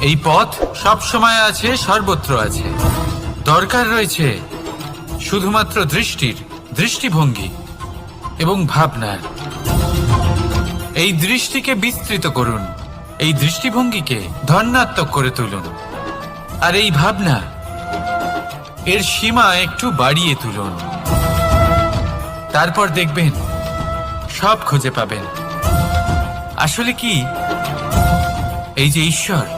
এই পথ সব সময় আছে, সর্বত্র আছে। দরকার রয়েছে শুধুমাত্র দৃষ্টির, দৃষ্টিভঙ্গি এবং ভাবনার এই দৃষ্টিকে বিস্তৃত করুন, এই দৃষ্টিভঙ্গিকে ধন্যাত্মক করে তুলুন। আর এই ভাবনা, এর সীমা একটু বাড়িয়ে তুলুন। তারপর দেখবেন, সব খুঁজে পাবেন। আসলে কি? এই যে ঈশ্বর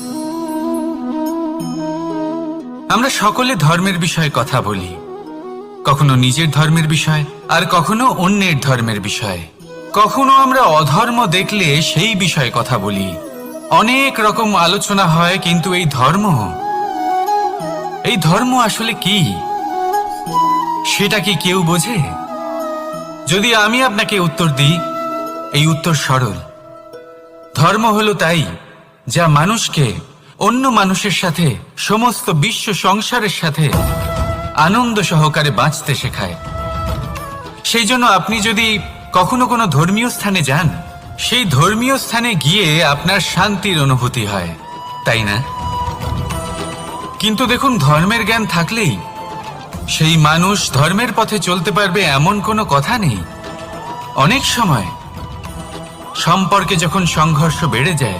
আমরা সকলে ধর্মের বিষয়ে কথা বলি। কখনো নিজের ধর্মের বিষয়, আর কখনো অন্যের ধর্মের বিষয়। কখনো আমরা অধর্ম দেখলে সেই বিষয়ে কথা বলি। অনেক রকম আলোচনা হয়, কিন্তু এই ধর্ম? এই ধর্ম আসলে কি? সেটা কি কেউ বোঝে? যদি আমি আপনাকে উত্তর দিই, এই উত্তর সরল। ধর্ম হলো তাই, যা মানুষকে অন্য মানুষের সাথে, সমস্ত বিশ্ব সংসারের সাথে আনন্দ সহকারে বাঁচতে শেখায়। সেই জন্য আপনি যদি কখনো কোনো ধর্মীয় স্থানে যান, সেই ধর্মীয় স্থানে গিয়ে আপনার শান্তির অনুভূতি হয়। তাই না? কিন্তু দেখুন, ধর্মের জ্ঞান থাকলেই সেই মানুষ ধর্মের পথে চলতে পারবে এমন কোনো কথা নেই। অনেক সময় সম্পর্কে যখন সংঘর্ষ বেড়ে যায়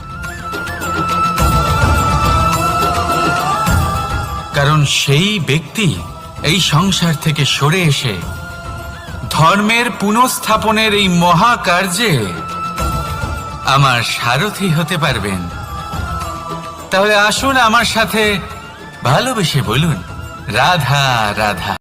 কারণ সেই ব্যক্তি এই সংসার থেকে সরে এসে ধর্মের পুনঃস্থাপনের এই মহাকার্যে আমার সারথি হতে পারবেন। তাহলে আসুন আমার সাথে ভালোবেসে বলুন, রাধা রাধা।